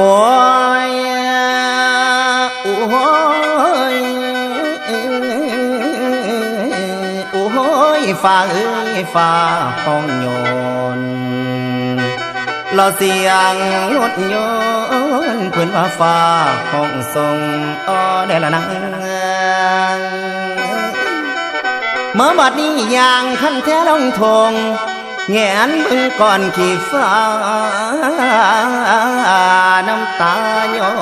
โอ้ยโอ้ยโอ้ยฟ้าเอ้ยฟ้าห้องโยนเราเสียงรถยนต์เพื่อนว่าฟ้าห้องทรงอ้อได้ละนังเมื่อบัดนี้ยางขั้นแท้ลงทง nghe anh vẫn còn chỉ pha năm ta nhỏ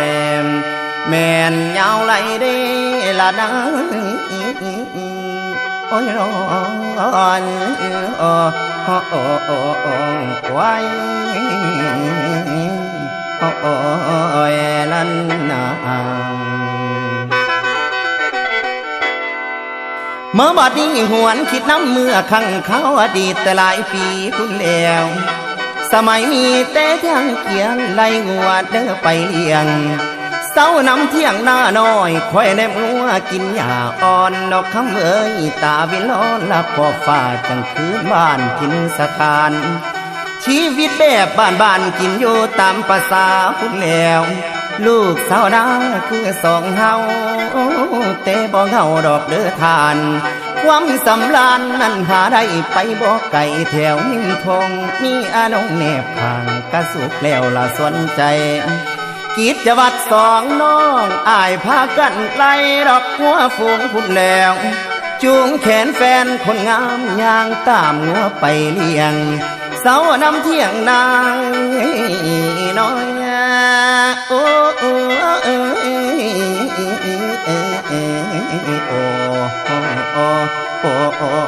em mèn nhau lại đi là đã ôi rồi quay ôi, lần nào. เมื่อบัดนี้หวนคิดน้ำเมื่อครั้งเขาอดีตแต่หลายปีคุณแล้ว สมัยมีแต่ทางเกียงไล่งัวเด้อไปเลี้ยงเศร้าน้ำเที่ยงหน้าน้อยคอยแนมงัวกินหญ้าอ่อนดอกคำเอ้ยตาวิลอนละพอฟ้าจังคืนบ้านกินสถาน ชีวิตแบบบ้านบ้านๆกินอยู่ตามภาษาพุ่นแล้ว ลูกสาวนาคือสองเฮาแต่บ่เฮาดอกเด้อทาน ความสำราญนั้นหาได้ไปบ่ไก่แถวนิ่มทงมีอานงแนบขางกระสุกแล้วละสนใจกิจวัตรสองน้องอายพากันไล่ดอกหัวฝูงพุ่นแล้วจูงแขนแฟนคนงามย่างตามงัวไปเลี้ยง เสานำเที่ยงนางน้อย โอ้โอ้โอ้โอ้โอ้โอ้โ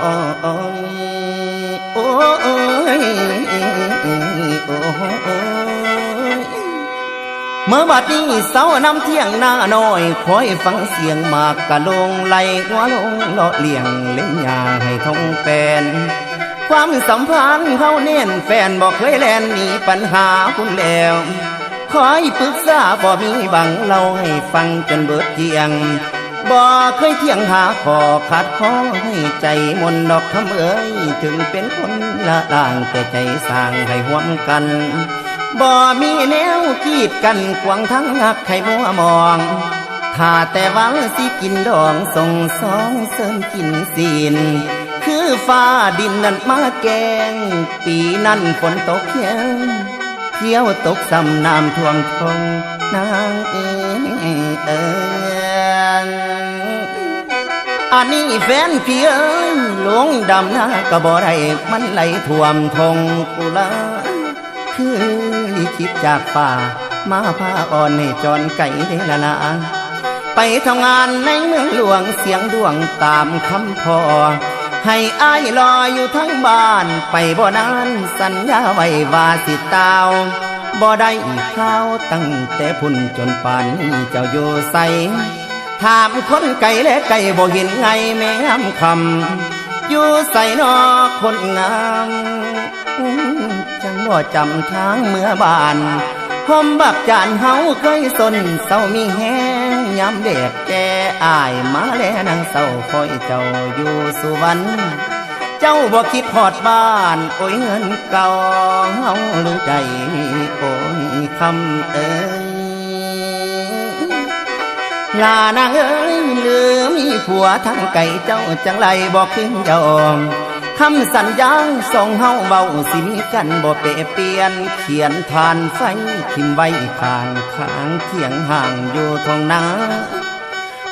อ้โอ้โอเมื่อบัดนี้เสาน้ำเที่ยงหน้าน้อย คอยฟังเสียงมากกะลงไหลหัวลงเลาะเลี่ยงเล่นยาให้ทองแปนความสัมพันธ์เขาเน้นแฟนบอกเคยแลนหนีปัญหาคุณแล้ว คอยปรึกษาบ่มีบังเล่าให้ฟังจนเบิดเที่ยงบ่เคยเที่ยงหาขอขัดขอให้ใจมนดอกคำเอ้ยถึงเป็นคนละล่างแต่ใจสร้างให้ห่วมกันบ่มีแนวกีดกันขวางทั้งหักไข่มัวมองถ้าแต่วังสิกินดองส่งสองเสริมกินศีลคือฟ้าดินนั้นมาแกง ปีนั้นฝนตกเขีย เที่ยวตกซ้ำน้ำท่วมทงนางเอเออันนี้แฟนพี่เอ้ยหลวงดำหน้าก็บ่ได้มันไหลท่วมทงกุลาคือลิขิตจากป่า มาพาอ่อนให้จอนไก่ได้ละนาไปทำงานในเมืองหลวงเสียงดวงตามคำพอ ให้อายรออยู่ทั้งบ้าน ไปบ่นานสัญญาไว้ว่าสิตาวบ่ได้ข้าวตั้งแต่พุ่นจนป่านนี้เจ้าอยู่ใสถามคนไก่และไก่บ่เห็นไงแม่มคำอยู่ใส่นอคนงามจังบ่จำทางเมื่อบ้านหอมบักจานเฮาเคยสนเศร้ามีแห้ง ยามเด็กแก่อายมาแลนางเศร้าคอยเจ้าอยู่สุวรรณเจ้าบ่คิดหอดบ้าน โอ้ยเงินเก่าเฮาหรือใจโอ้ยคำเอ้ยลานางเอ้ยลืมมีผัวทั้งไก่เจ้าจังไรบอกขึ้นยอม คำสัญญาส่งเฮาเบาสิมีกันบ่เปเปลี่ยน เขียนทานไฟทิมไว้ข้างข้างเที่ยงห่างอยู่ทองนา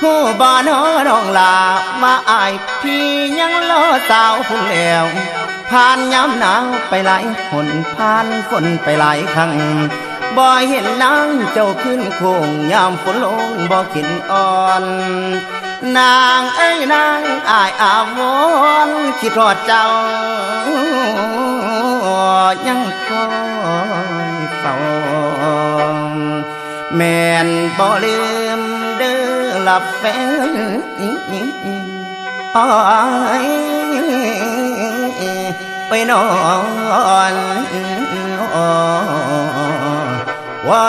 หูบ้านอน้องลามาอายพี่ยังรอสาวพุ่นแล้วผ่านยามหนาวไปหลายหนผ่านฝนไปหลายครั้งบ่เห็นนางเจ้าขึ้นโคงยามฝนลงบ่กินอ่อน นางเอ้ยนางอายอาวรณ์คิดทอดเจ้า ยังคอยเฝ้าแม่นบ่ลืมเด้อหลับแฟนอ้อยไปนอนไว้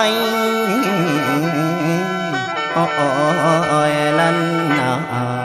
โอ้ยลันน uh,